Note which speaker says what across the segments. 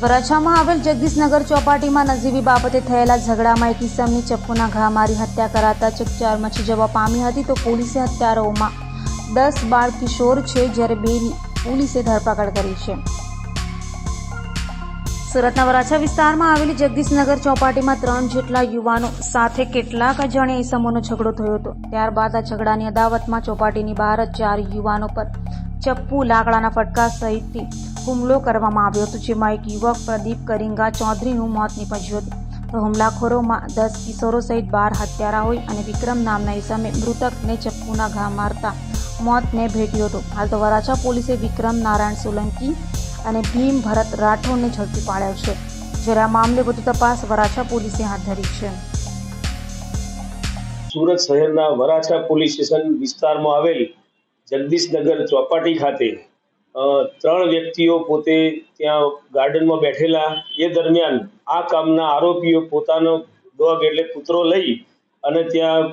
Speaker 1: વરાછામાં આવેલ જગદીશનગર ચોપાટીમાં નજીવી બાબતે થયેલા ઝઘડામાં એક ઇસમની ચપ્પુના ઘા મારી હત્યા કરાતા ચકચાર મચી જવા પામી હતી તો પોલીસે હત્યારાઓમાં દસ બાળ કિશોર છે જ્યારે બે પોલીસે ધરપકડ કરી છે. સુરતના વરાછા વિસ્તારમાં આવેલી જગદીશનગર ચોપાટીમાં ત્રણ જેટલા યુવાનો સાથે કેટલાક અજાણ્યા ઇસમોનો ઝઘડો થયો હતો. ત્યારબાદ આ ઝઘડાની અદાવતમાં ચોપાટીની બહાર ચાર યુવાનો પર ચપ્પુ લાકડાના ફટકા સહિતથી હુમલો કરવામાં આવ્યો હતો, જેમાં એક યુવક પ્રદીપ કરિંગા ચૌધરીનું મોત નીપજ્યું હતું. તો હુમલાખોરોમાં દસ કિશોરો સહિત બાર હત્યારાઓએ અને વિક્રમ નામના ઇસમે મૃતકને ચપ્પુના ઘા મારતા મોતને ભેટ્યો હતો. હાલ તો વરાછા પોલીસે વિક્રમ નારાયણ સોલંકી અને ભીમ ભરત રાઠોડને ઝડપી પાડ્યો છે. જ્યારે આ મામલે વધુ તપાસ વરાછા પોલીસે હાથ ધરી છે.
Speaker 2: સુરત શહેરના વરાછા પોલીસ સ્ટેશન વિસ્તારમાં આવેલ જગદીશનગર ચોપાટી ખાતે ત્રણ વ્યક્તિઓ પોતે ત્યાં ગાર્ડનમાં બેઠેલા. એ દરમિયાન આ કામના આરોપીઓ પોતાનો ડોગ એટલે કૂતરો લઈ અને ત્યાં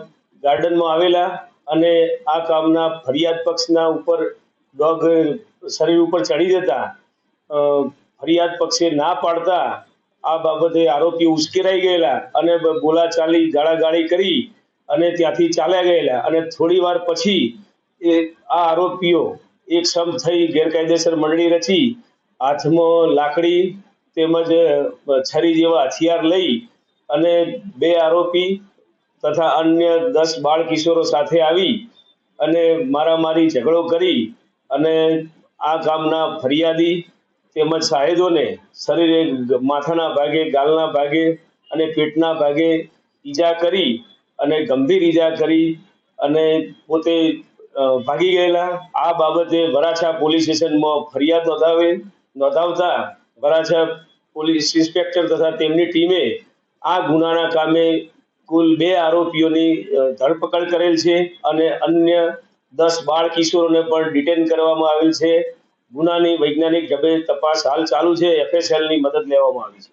Speaker 2: ગાર્ડનમાં આવેલા અને આ કામના ફરિયાદ પક્ષના ઉપર ડોગ શરીર ઉપર ચડી જતા. ફરિયાદ પક્ષે ના પાડતા આ બાબતે આરોપી ઉશ્કેરાઈ ગયેલા અને બોલા ચાલી ગાળાગાળી કરી અને ત્યાંથી ચાલ્યા ગયેલા. અને થોડી વાર પછી એ આ આરોપીઓ એક સમ થઈ ગેરકાયદેસર મંડળી રચી, હાથમાં લાકડી તેમજ છરી જેવા હથિયાર લઈ અને બે આરોપી તથા અન્ય દસ બાળ કિશોરો સાથે આવી અને મારામારી ઝઘડો કરી અને આ કામના ફરિયાદી તેમજ સાહેદોને શરીરે માથાના ભાગે, ગાલના ભાગે અને પેટના ભાગે ઈજા કરી અને ગંભીર ઈજા કરી અને પોતે ભાગી ગયેલા. આ બાબતે વરાછા પોલીસ સ્ટેશનમાં ફરિયાદ નોંધાવે, નોંધાવતા વરાછા પોલીસ ઇન્સ્પેક્ટર તથા તેમની ટીમે આ ગુનાના કામે કુલ બે આરોપીઓની ધરપકડ કરેલ છે અને અન્ય દસ બાળ કિશોરોને પણ ડિટેન કરવામાં આવેલ છે. ગુનાની વૈજ્ઞાનિક ઢબે તપાસ હાલ ચાલુ છે. એફએસએલની મદદ લેવામાં આવી છે.